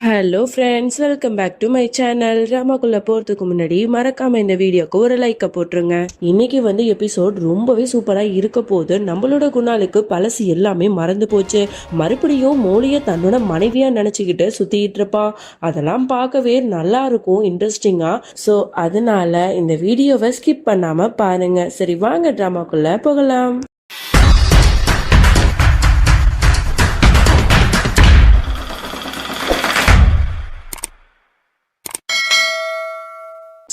Hello friends welcome back to my channel ராமாக்குள்ள போகிறதுக்கு முன்னாடி மறக்காம இந்த வீடியோக்கு ஒரு லைக்கை போட்டுருங்க. இன்னைக்கு வந்து எபிசோட் ரொம்பவே சூப்பராக இருக்க போது நம்மளோட குணாலுக்கு பழசு எல்லாமே மறந்து போச்சு. மறுபடியும் மோலியை தன்னோட மனைவியாக நினச்சிக்கிட்டு சுற்றிக்கிட்டு இருப்பான் அதெல்லாம் பார்க்கவே நல்லா இருக்கும் இன்ட்ரெஸ்டிங்காக ஸோ அதனால இந்த வீடியோவை ஸ்கிப் பண்ணாமல் பாருங்க. சரி வாங்க ட்ராமாக்குள்ள போகலாம்.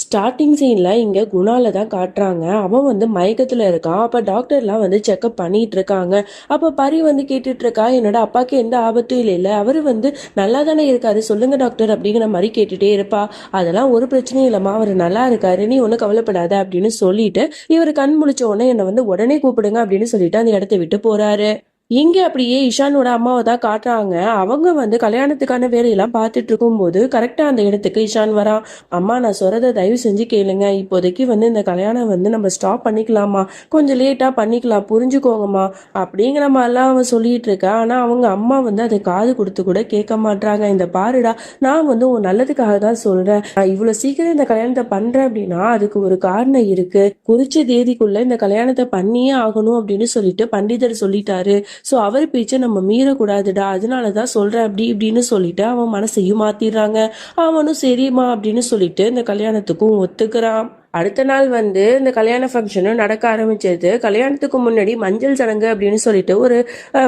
ஸ்டார்டிங் சீனில் இங்கே குணால தான் காட்டுறாங்க. அவன் வந்து மயக்கத்தில் இருக்கான். அப்போ டாக்டர்லாம் வந்து செக்அப் பண்ணிட்டு இருக்காங்க அப்போ பரி வந்து கேட்டுட்டு இருக்கா என்னோட அப்பாவுக்கு எந்த ஆபத்தும் இல்லை அவர் வந்து நல்லா தானே இருக்காரு. சொல்லுங்க டாக்டர் அப்படிங்கிற மாதிரி கேட்டுட்டே இருப்பா. அதெல்லாம் ஒரு பிரச்சனையும் இல்லைம்மா அவர் நல்லா இருக்காரு. நீ ஒன்றும் கவலைப்படாத அப்படின்னு சொல்லிட்டு இவர் கண் முழிச்ச உடனே என்னை வந்து உடனே கூப்பிடுங்க அப்படின்னு சொல்லிட்டு அந்த இடத்த விட்டு போறாரு. இங்கே அப்படியே இஷானோட அம்மாவை தான் காட்டுறாங்க. அவங்க வந்து கல்யாணத்துக்கான வேலையெல்லாம் பார்த்துட்டு இருக்கும்போது கரெக்டாக அந்த இடத்துக்கு இஷான் வரா. அம்மா நான் சொல்றதை தயவு செஞ்சு கேளுங்க. இப்போதைக்கு வந்து இந்த கல்யாணம் வந்து நம்ம ஸ்டாப் பண்ணிக்கலாமா? கொஞ்சம் லேட்டாக பண்ணிக்கலாம் புரிஞ்சுக்கோங்கம்மா. அப்படிங்கிற மாதிரிலாம் அவன் சொல்லிட்டு இருக்கா. ஆனால் அவங்க அம்மா வந்து அதை காது கொடுத்து கூட கேட்க மாட்டாங்க இந்த பாருடா நான் வந்து உன் நல்லதுக்காக தான் சொல்கிறேன் நான் இவ்வளோ சீக்கிரம் இந்த கல்யாணத்தை பண்ணுறேன் அப்படின்னா அதுக்கு ஒரு காரணம் இருக்குது குறிச்ச தேதிக்குள்ளே இந்த கல்யாணத்தை பண்ணியே ஆகணும் அப்படின்னு சொல்லிட்டு பண்டிதர் சொல்லிட்டாரு. ஸோ அவர் பேச்சை நம்ம மீறக்கூடாதுடா. அதனால தான் சொல்கிறேன் அப்படி இப்படின்னு சொல்லிட்டு அவன் மனசையும் மாத்திடுறாங்க. அவனும் சரிம்மா அப்படின்னு சொல்லிட்டு இந்த கல்யாணத்துக்கும் ஒத்துக்கிறான். அடுத்த நாள் வந்து இந்த கல்யாண ஃபங்க்ஷனும் நடக்க ஆரம்பிச்சது. கல்யாணத்துக்கு முன்னாடி மஞ்சள் சடங்கு அப்படின்னு சொல்லிட்டு ஒரு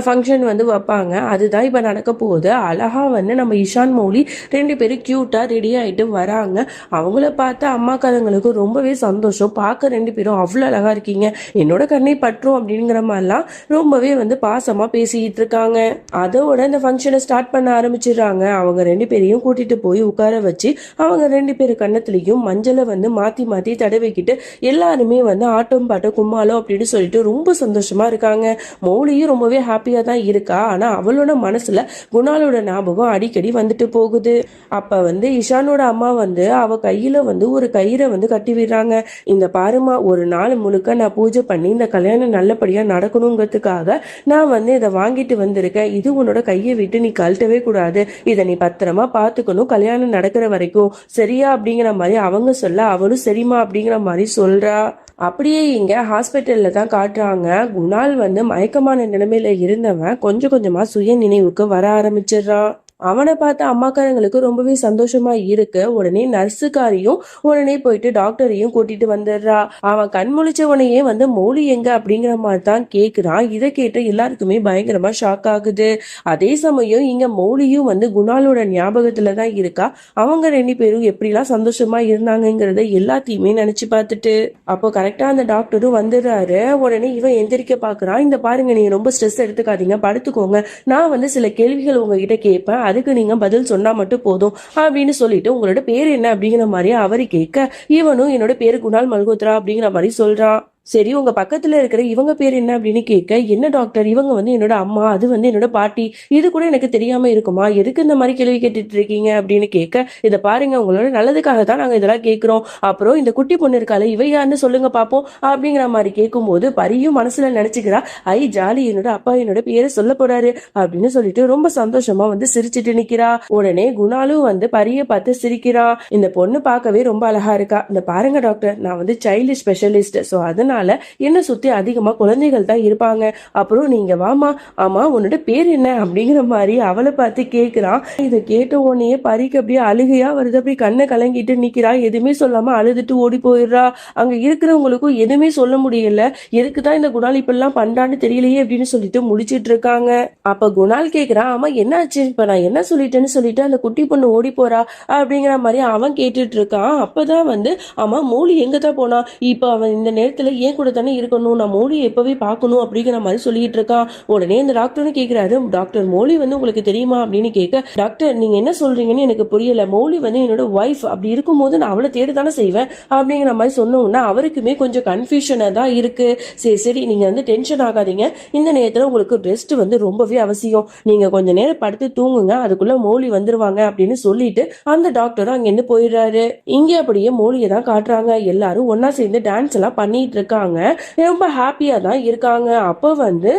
ஃபங்க்ஷன் வந்து வைப்பாங்க. அதுதான் இப்போ நடக்க போகுது. அழகாக வந்து நம்ம இஷான் மௌலி ரெண்டு பேரும் க்யூட்டாக ரெடி ஆகிட்டு வராங்க. அவங்கள பார்த்து அம்மாக்காரங்களுக்கு ரொம்பவே சந்தோஷம். பார்க்க ரெண்டு பேரும் அவ்வளோ அழகாக இருக்கீங்க. என்னோட கண்ணை பற்றும் அப்படிங்கிற மாதிரிலாம் ரொம்பவே வந்து பாசமாக பேசிக்கிட்டு இருக்காங்க. அதோட இந்த ஃபங்க்ஷனை ஸ்டார்ட் பண்ண ஆரம்பிச்சிடுறாங்க. அவங்க ரெண்டு பேரையும் கூட்டிகிட்டு போய் உட்கார வச்சு அவங்க ரெண்டு பேர் கன்னத்துலேயும் மஞ்சளை வந்து மாற்றி மாற்றி தடவிக்கிட்டு எல்லாருமே வந்து ஆட்டம் பாட்டம் கும்மாளம் அப்படின்னு சொல்லிட்டு ரொம்ப சந்தோஷமா இருக்காங்க. மௌலியும் ரொம்பவே ஹாப்பியாக தான் இருக்கா. ஆனால் அவளோட மனசுல குணாலோட ஞாபகம் அடிக்கடி வந்துட்டு போகுது. அப்போ வந்து இஷானோட அம்மா வந்து அவ கையில வந்து ஒரு கயிறை வந்து கட்டி விடுறாங்க. இந்த பாருமா ஒரு நாள் முழுக்க நான் பூஜை பண்ணி இந்த கல்யாணம் நல்லபடியா நடக்கணுங்கிறதுக்காக நான் வந்து இதை வாங்கிட்டு வந்திருக்கேன். இது உன்னோட கையை விட்டு நீ கழட்டவே கூடாது. இதை நீ பத்திரமா பார்த்துக்கணும். கல்யாணம் நடக்கிற வரைக்கும். சரியா அப்படிங்கிற மாதிரி அவங்க சொல்ல அவளும் சரிம்மா அப்படிங்கிற மாதிரி சொல்றா. அப்படியே இங்க ஹாஸ்பிட்டல்ல தான் காட்டுறாங்க. குணால் வந்து மயக்கமான நிலைமையில இருந்தவன் கொஞ்சம் கொஞ்சமா சுய நினைவுக்கு வர ஆரம்பிச்சிடுறான். அவனை பார்த்த அம்மாக்காரங்களுக்கு ரொம்பவே சந்தோஷமா இருக்கு. உடனே நர்ஸுக்காரையும் உடனே போயிட்டு டாக்டரையும் கூட்டிட்டு வந்துடுறா. அவன் கண் முழிச்ச உடனே வந்து மௌலி எங்க? அப்படிங்கிற மாதிரி தான் கேக்குறான். இதை கேட்டு எல்லாருக்குமே பயங்கரமா ஷாக் ஆகுது. அதே சமயம் இங்க மௌலியும் வந்து குணாலோட ஞாபகத்துல தான் இருக்கா. அவங்க ரெண்டு பேரும் எப்படிலாம் சந்தோஷமா இருந்தாங்கங்கிறத எல்லாத்தையுமே நினைச்சு பார்த்துட்டு. அப்போ கரெக்டா அந்த டாக்டரும் வந்துடுறாரு. உடனே இவன் எந்திரிக்க பாக்குறான். இந்த பாருங்க நீங்க ரொம்ப ஸ்ட்ரெஸ் எடுத்துக்காதீங்க. படுத்துக்கோங்க. நான் வந்து சில கேள்விகள் உங்ககிட்ட கேட்பேன். அதுக்கு நீங்க பதில் சொன்னா மட்டும் போதும் அப்படின்னு சொல்லிட்டு உங்களோட பேர் என்ன அப்படிங்கிற மாதிரி அவரை கேட்க இவனும் என்னோட பேரு குணால் மல்கோத்ரா அப்படிங்கிற மாதிரி சொல்றான் சரி உங்க பக்கத்துல இருக்கிற இவங்க பேர் என்ன அப்படின்னு கேட்க என்ன டாக்டர் இவங்க வந்து என்னோட அம்மா அது வந்து என்னோட பாட்டி இது கூட எனக்கு தெரியாம இருக்குமா? எதுக்கு இந்த மாதிரி கேள்வி கேட்டுட்டு இருக்கீங்க அப்படின்னு கேட்க இதை பாருங்க உங்களோட நல்லதுக்காக தான் நாங்க இதெல்லாம் கேட்கிறோம். அப்புறம் இந்த குட்டி பொண்ணு இருக்கால இவ யாருன்னு சொல்லுங்க பாப்போம் அப்படிங்கிற மாதிரி கேட்கும்போது பரியும் மனசுல நினைச்சுக்கிறா ஐ ஜாலி என்னோட அப்பா என்னோட பேரை சொல்ல போறாரு அப்படின்னு சொல்லிட்டு ரொம்ப சந்தோஷமா வந்து சிரிச்சிட்டு நிக்கிறா. உடனே குணாலும் வந்து பரிய பார்த்து சிரிக்கிறான் இந்த பொண்ணு பார்க்கவே ரொம்ப அழகா இருக்கா. இந்த பாருங்க டாக்டர் நான் வந்து சைல்டு ஸ்பெஷலிஸ்ட் ஸோ அதனால என்ன சுத்தி அதிகமா குழந்தைகள் தான் இருப்பாங்க. அப்புறம் நீங்க வாமா ஆமா உன்னோட பேர் என்ன? அப்படிங்கிற மாதிரி அவளை பார்த்து கேக்குறான். இதை கேட்ட உடனே பறிக்கு அப்படியே அழுகையா வருது. அப்படியே கண்ணை கலங்கிட்டு நிக்கிறா. எதுவுமே சொல்லாம அழுதுட்டு ஓடி போயிடுறா. அங்க இருக்கிறவங்களுக்கும் எதுவுமே சொல்ல முடியல. எதுக்கு தான் இந்த குணால் இப்பெல்லாம் பண்றான்னு தெரியலையே அப்படின்னு சொல்லிட்டு முடிச்சிட்டு இருக்காங்க. அப்ப குணால் கேக்குறான் ஆமா என்னாச்சு? இப்ப நான் என்ன சொல்லிட்டேன்னு சொல்லிட்டு அந்த குட்டி பொண்ணு ஓடி போறா. அப்படிங்கிற மாதிரி அவன் கேட்டுட்டு இருக்கான். அப்பதான் வந்து ஆமா மூலி எங்கே தான் போனா? இப்ப அவன் இந்த நேரத்துல ஏன் கூட தானே இருக்கணும் நான் மோலியை எப்பவே பார்க்கணும் அப்படிங்கிற மாதிரி சொல்லிட்டு இருக்கான் உடனே இந்த டாக்டர்னு கேக்குறாரு டாக்டர் மோலி வந்து உங்களுக்கு தெரியுமா? அப்படின்னு கேட்க டாக்டர் நீங்க என்ன சொல்றீங்கன்னு எனக்கு புரியல. மோலி வந்து என்னோட ஒய்ஃப் அப்படி இருக்கும்போது நான் அவளை தேடி தானே செய்வேன். அப்படிங்கிற மாதிரி சொன்னோம்னா அவருக்குமே கொஞ்சம் கன்ஃபியூஷனாக தான் இருக்கு. சரி சரி நீங்க வந்து டென்ஷன் ஆகாதீங்க. இந்த நேரத்தில் உங்களுக்கு ரெஸ்ட் வந்து ரொம்பவே அவசியம். நீங்க கொஞ்ச நேரம் படுத்து தூங்குங்க. அதுக்குள்ள மோலி வந்துருவாங்க அப்படின்னு சொல்லிட்டு அந்த டாக்டரும் அங்கிருந்து போயிடுறாரு. இங்கே அப்படியே மோலியை தான் காட்டுறாங்க. எல்லாரும் ஒன்னா சேர்ந்து டான்ஸ் எல்லாம் பண்ணிட்டு இருக்காங்க. ரொம்ப ஹாப்பியாக தான் இருக்காங்க. அப்போ வந்து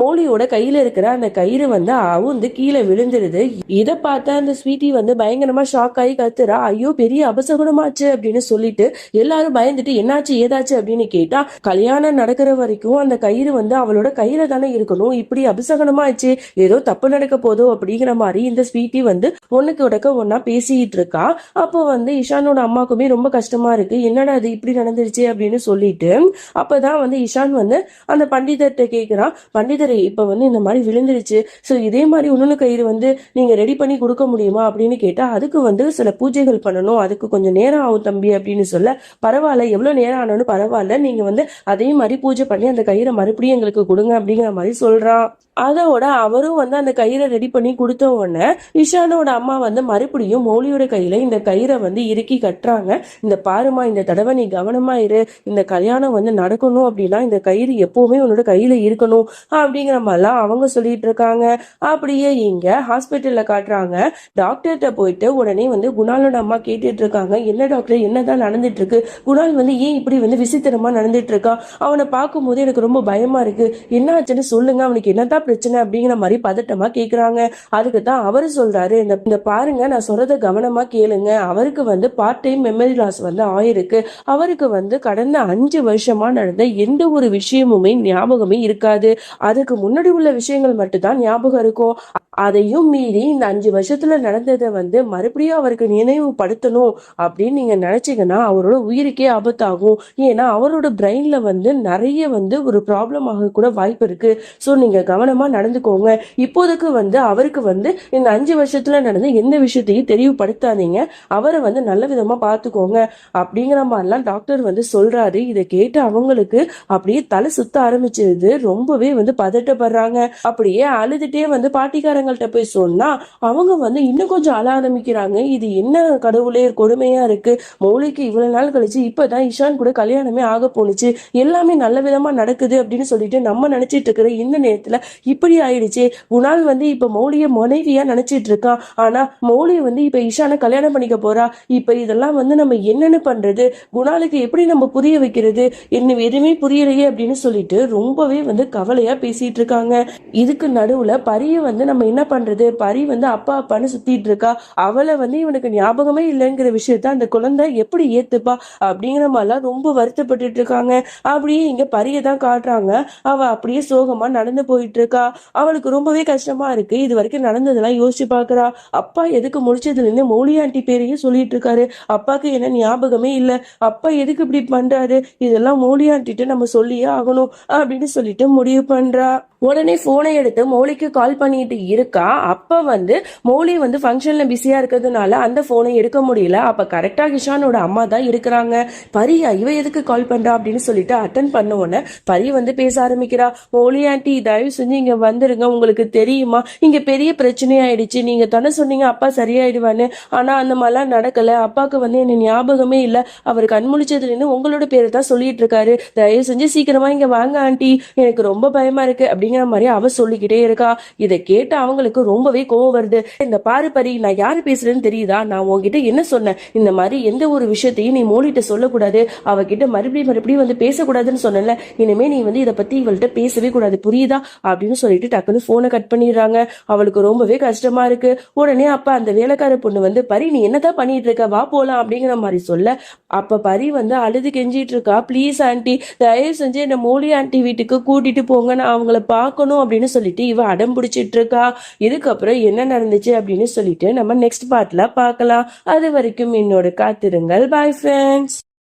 மோலியோட கையில் இருக்கிற அந்த கயிறு வந்து அவுந்து கீழே விழுந்துருது. இதை பார்த்த அந்த ஸ்வீட்டி வந்து பயங்கரமாக ஷாக் ஆகி கத்துறா. ஐயோ பெரிய அபசகுணமாச்சு அப்படின்னு சொல்லிட்டு எல்லாரும் பயந்துட்டு என்னாச்சு? ஏதாச்சு? அப்படின்னு கேட்டா கல்யாணம் நடக்கிற வரைக்கும் அந்த கயிறு வந்து அவளோட கையில தானே இருக்கணும். இப்படி அபசகனமாச்சு ஏதோ தப்பு நடக்க போதோ அப்படிங்கிற மாதிரி இந்த ஸ்வீட்டி வந்து ஒன்னுக்கு உடக்க ஒன்னா பேசிட்டு இருக்கா. அப்போ வந்து இஷானோட அம்மாக்குமே ரொம்ப கஷ்டமா இருக்கு. என்னடா அது இப்படி நடந்துருச்சு அப்படின்னு சொல்லிட்டு அப்பதான் வந்து இஷான் வந்து அந்த பண்டிதர்கிட்ட கேட்குறான் பண்டிதரை இப்போ வந்து இந்த மாதிரி விழுந்துருச்சு. ஸோ இதே மாதிரி இன்னொன்னு கயிறு வந்து நீங்க ரெடி பண்ணி கொடுக்க முடியுமா அப்படின்னு கேட்டா அதுக்கு வந்து சில பூஜைகள் பண்ணணும். அதுக்கு கொஞ்சம் நேரம் ஆகும் தம்பி அப்படின்னு சொல்ல. பரவாயில்ல எவ்வளவு நேரம் ஆனாலும் பரவாயில்ல. நீங்க வந்து அதே மாதிரி பூஜை பண்ணி அந்த கயிறை மறுபடியும் எங்களுக்கு கொடுங்க அப்படிங்கிற மாதிரி சொல்றான். அதோட அவரும் வந்து அந்த கயிறை ரெடி பண்ணி கொடுத்த உடனே இஷானோட அம்மா வந்து மறுபடியும் மௌலியோட கையில இந்த கயிறை வந்து இறுக்கி கட்டுறாங்க. இந்த பாருமா இந்த தடவை நீ கவனமா இரு. இந்த கல்யாணம் வந்து நடக்கணும் அப்படின்னா இந்த கயிறு எப்பவுமே உன்னோட கையில இருக்கணும் அப்படிங்கிற மாதிரிலாம் அவங்க சொல்லிட்டு இருக்காங்க. அப்படியே இங்க ஹாஸ்பிட்டல்ல காட்டுறாங்க. டாக்டர்கிட்ட போயிட்டு உடனே வந்து குணாலோட அம்மா கேட்டுட்டு இருக்காங்க. என்ன டாக்டர் என்னதான் நடந்துட்டு இருக்கு? குணால் வந்து ஏன் இப்படி வந்து விசித்திரமா நடந்துட்டு இருக்கான் அவனை பார்க்கும்போது எனக்கு ரொம்ப பயமா இருக்கு. என்ன ஆச்சுன்னு சொல்லுங்க. அவனுக்கு என்னதான் பிரச்சனை அப்படிங்கிற மாதிரி பதட்டமா கேக்குறாங்க. அதுக்கு தான் அவரு சொல்றாரு இந்த இந்த பாருங்க நான் சொல்றத கவனமா கேளுங்க. அவருக்கு வந்து பார்ட் டைம் மெமரி லாஸ் வந்து ஆயிருக்கு. அவருக்கு வந்து கடந்த அஞ்சு வருஷமா நடந்த எந்த ஒரு விஷயமுமே ஞாபகமே இருக்காது. அதுக்கு முன்னாடி உள்ள விஷயங்கள் மட்டும்தான் ஞாபகம் இருக்கும். அதையும் மீறி இந்த அஞ்சு வருஷத்துல நடந்ததை வந்து மறுபடியும் அவருக்கு நினைவுபடுத்தணும் அப்படின்னு நீங்க நினைச்சீங்கன்னா அவரோட உயிருக்கே ஆபத்தாகும். ஏன்னா அவரோட பிரெயின்ல வந்து நிறைய வந்து ஒரு ப்ராப்ளம் ஆக கூட வாய்ப்பு இருக்கு. ஸோ நீங்க கவனமா நடந்துக்கோங்க. இப்போதைக்கு வந்து அவருக்கு வந்து இந்த அஞ்சு வருஷத்துல நடந்து எந்த விஷயத்தையும் தெளிவுபடுத்தாதீங்க. அவரை வந்து நல்ல விதமா பார்த்துக்கோங்க. அப்படிங்கிற மாதிரிலாம் டாக்டர் வந்து சொல்றாரு. இதை கேட்டு அவங்களுக்கு அப்படியே தலை சுத்த ஆரம்பிச்சிருது ரொம்பவே வந்து பதட்டப்படுறாங்க. அப்படியே அழுதுட்டே வந்து பாட்டிக்காரங்கள்ட்ட போய் சொன்னா அவங்க வந்து இன்னும் கொஞ்சம் அழ ஆரம்பிக்கிறாங்க. இது என்ன கடவுளே கொடுமையா இருக்கு. மௌலிக்கு இவ்வளவு நாள் கழிச்சு இப்பதான் இஷான் கூட கல்யாணமே ஆக போனுச்சு எல்லாமே நல்ல விதமா நடக்குது அப்படின்னு சொல்லிட்டு நம்ம நினைச்சிட்டு இருக்கிற இந்த நேரத்துல இப்படி ஆயிடுச்சு. குணால் வந்து இப்ப மௌலிய மனைவியா நினைச்சிட்டு இருக்கான். ஆனா மௌலி வந்து இப்ப இஷான கல்யாணம் பண்ணிக்க போறா. இப்ப இதெல்லாம் வந்து நம்ம என்னன்னு பண்றது? குணாலுக்கு எப்படி நம்ம புரிய வைக்கிறது? என்ன எதுவுமே புரியலையே அப்படின்னு சொல்லிட்டு ரொம்பவே வந்து கவலையா பேசிட்டு இருக்காங்க. இதுக்கு நடுவுல பரிய வந்து நம்ம என்ன பண்றது? பரி வந்து அப்பா அப்பான்னு சுத்திட்டு இருக்கா? அவளை வந்து இவனுக்கு ஞாபகமே இல்லைங்கிற விஷயத்த அந்த குழந்தை எப்படி ஏத்துப்பா? அப்படிங்கிற மாதிரிலாம் ரொம்ப வருத்தப்பட்டுட்டு இருக்காங்க. அப்படியே இங்க பரியை தான் காட்டுறாங்க. அவ அப்படியே சோகமா நடந்து போயிட்டு இருக்கா. அவளுக்கு ரொம்பவே கஷ்டமா இருக்கு. இது வரைக்கும் நடந்ததெல்லாம் யோசிச்சு பாக்குறா. அப்பா எதுக்கு முடிச்சதுல இருந்து மௌலி ஆண்டி பேரையும் சொல்லிட்டு இருக்காரு. அப்பாக்கு என்ன ஞாபகமே இல்லை. அப்பா எதுக்கு இப்படி பண்றாரு? இதெல்லாம் மௌலி ஆண்டிட்டு நம்ம சொல்லியே ஆகணும் அப்படின்னு சொல்லிட்டு முடிவு பண்றா. உடனே போனை எடுத்து மௌலிக்கு கால் பண்ணிட்டு இருக்கா. அப்ப வந்து மௌலி வந்து ஃபங்க்ஷன்ல பிஸியா இருக்கிறதுனால அந்த போனை எடுக்க முடியல. அப்ப கரெக்டா கிஷானோட அம்மா தான் இருக்கிறாங்க. பரியா இவ எதுக்கு கால் பண்றா அப்படின்னு சொல்லிட்டு அட்டன் பண்ண உடனே பரி வந்து பேச ஆரம்பிக்கிறா. மௌலி ஆண்டி தயவு செஞ்சு இங்க வந்துருங்க. உங்களுக்கு தெரியுமா? இங்க பெரிய பிரச்சனை ஆயிடுச்சு நீங்க தானே சொன்னீங்க அப்பா சரியாயிடுவான்னு. ஆனா அந்த மாதிரிலாம் நடக்கல. அப்பாவுக்கு வந்து என்ன ஞாபகமே இல்ல. அவர் கண் இருந்து உங்களோட பேரை தான் சொல்லிட்டு இருக்காரு. தயவு செஞ்சு சீக்கிரமா இங்க வாங்க ஆண்டி. எனக்கு ரொம்ப பயமா இருக்கு. அப்படிங்கிற மாதிரி அவ சொல்லிக்கிட்டே இருக்கா. இதை கேட்டு அவங்களுக்கு ரொம்பவே கோவம் வருது. இந்த பாரு பரி நான் யாரு பேசுறேன்னு தெரியுதா? நான் உன்கிட்ட என்ன சொன்னேன்? இந்த மாதிரி எந்த ஒரு விஷயத்தையும் நீ மோலிட்ட சொல்லக்கூடாது. அவகிட்ட மறுபடியும் மறுபடியும் வந்து பேசக்கூடாதுன்னு சொன்னல இனிமே நீ வந்து இதை பத்தி இவள்கிட்ட பேசவே கூடாது. புரியுதா? அப்படின்னு சொல்லிட்டு டக்குன்னு போனை கட் பண்ணிடுறாங்க. அவளுக்கு ரொம்பவே கஷ்டமா இருக்கு. உடனே அப்ப அந்த வேலைக்கார பொண்ணு வந்து பரி நீ என்னதான் பண்ணிட்டு இருக்க வா போலாம். அப்படிங்கிற மாதிரி சொல்ல அப்ப பரி வந்து அழுது கெஞ்சிட்டு இருக்கா. ப்ளீஸ் ஆண்டி தயவு செஞ்சு என்ன மோலி ஆண்டி வீட்டுக்கு கூட்டிட்டு போங்க நான் அவங்கள பார்க்கணும் அப்படின்னு சொல்லிட்டு இவ அடம் பிடிச்சிட்டு இருக்கா இதுக்கப்புறம் என்ன நடந்துச்சு அப்படின்னு சொல்லிட்டு நம்ம நெக்ஸ்ட் பார்ட்ல பார்க்கலாம். அது வரைக்கும் என்னோட காத்திருங்கள். Bye friends